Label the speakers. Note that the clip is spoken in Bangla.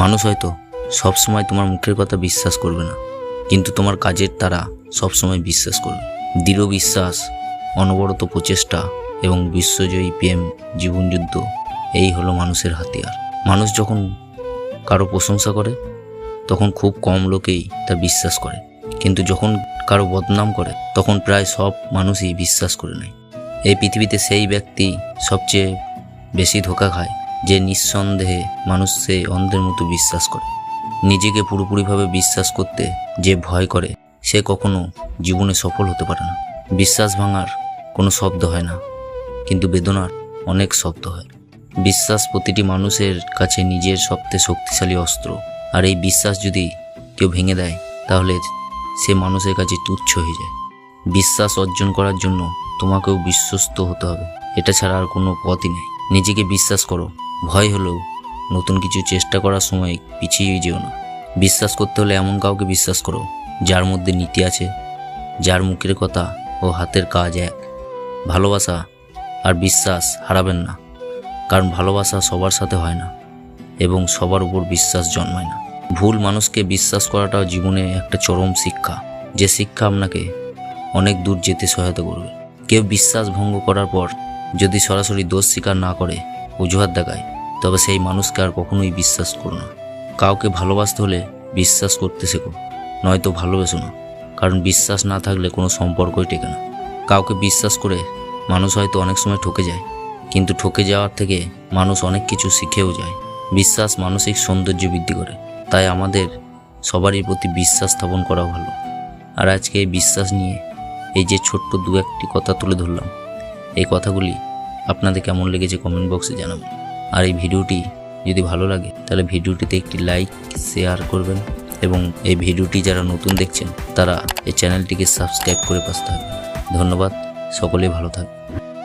Speaker 1: মানুষ হয়তো সবসময় তোমার মুখের কথা বিশ্বাস করবে না, কিন্তু তোমার কাজের তারা সবসময় বিশ্বাস করবে। দৃঢ় বিশ্বাস, অনবরত প্রচেষ্টা এবং বিশ্বজয়ী প্রেম জীবনযুদ্ধ এই হলো মানুষের হাতিয়ার। মানুষ যখন কারও প্রশংসা করে, তখন খুব কম লোকেই তা বিশ্বাস করে, কিন্তু যখন কারও বদনাম করে, তখন প্রায় সব মানুষই বিশ্বাস করে নেয়। এই পৃথিবীতে সেই ব্যক্তি সবচেয়ে বেশি ধোকা খায় যে নিঃসন্দেহে মানুষ সে অন্ধের মতো বিশ্বাস করে। নিজেকে পুরোপুরিভাবে বিশ্বাস করতে যে ভয় করে, সে কখনো জীবনে সফল হতে পারে না। বিশ্বাস ভাঙার কোনো শব্দ হয় না, কিন্তু বেদনার অনেক শব্দ হয়। বিশ্বাস প্রতিটি মানুষের কাছে নিজের সবচেয়ে শক্তিশালী অস্ত্র। আর এই বিশ্বাস যদি কেউ ভেঙে দেয়, তাহলে সে মানুষের কাছে তুচ্ছ হয়ে যায়। বিশ্বাস অর্জন করার জন্য তোমাকেও বিশ্বস্ত হতে হবে। এটা ছাড়া আর কোনো পথই নেই। নিজেকে বিশ্বাস করো। ভয় হলেও নতুন কিছু চেষ্টা করার সময় পিছিয়ে যেও না। বিশ্বাস করতে হলে এমন কাউকে বিশ্বাস করো, যার মধ্যে নীতি আছে, যার মুখের কথা ও হাতের কাজ এক। ভালোবাসা আর বিশ্বাস হারাবেন না, কারণ ভালোবাসা সবার সাথে হয় না এবং সবার উপর বিশ্বাস জন্মায় না। ভুল মানুষকে বিশ্বাস করাটাও জীবনে একটা চরম শিক্ষা, যে শিক্ষা আপনাকে অনেক দূর যেতে সহায়তা করবে। কেউ বিশ্বাস ভঙ্গ করার পর যদি সরাসরি দোষ স্বীকার না করে অজুহাত দেখায়, তবে সেই মানুষকে আর কখনোই বিশ্বাস করো না। কাউকে ভালোবাসতে হলে বিশ্বাস করতে শেখো, নয়তো ভালোবেসো না। কারণ বিশ্বাস না থাকলে কোনো সম্পর্কই টেকে না। কাউকে বিশ্বাস করে মানুষ হয়তো অনেক সময় ঠকে যায়, কিন্তু ঠকে যাওয়ার থেকে মানুষ অনেক কিছু শিখেও যায়। বিশ্বাস মানসিক সৌন্দর্য বৃদ্ধি করে, তাই আমাদের সবারই প্রতি বিশ্বাস স্থাপন করা ভালো। আর আজকে এই বিশ্বাস নিয়ে এই যে ছোট্ট দু একটি কথা তুলে ধরলাম, এই কথাগুলি আপনাদের কেমন লেগেছে কমেন্ট বক্সে জানাবেন আর এই ভিডিওটি যদি ভালো লাগে, তাহলে ভিডিওটিতে একটি লাইক শেয়ার করবেন এবং এই ভিডিওটি যারা নতুন দেখছেন, তারা এই চ্যানেলটিকে সাবস্ক্রাইব করে পাশে থাকবেন। ধন্যবাদ, সকলেই ভালো থাকবেন।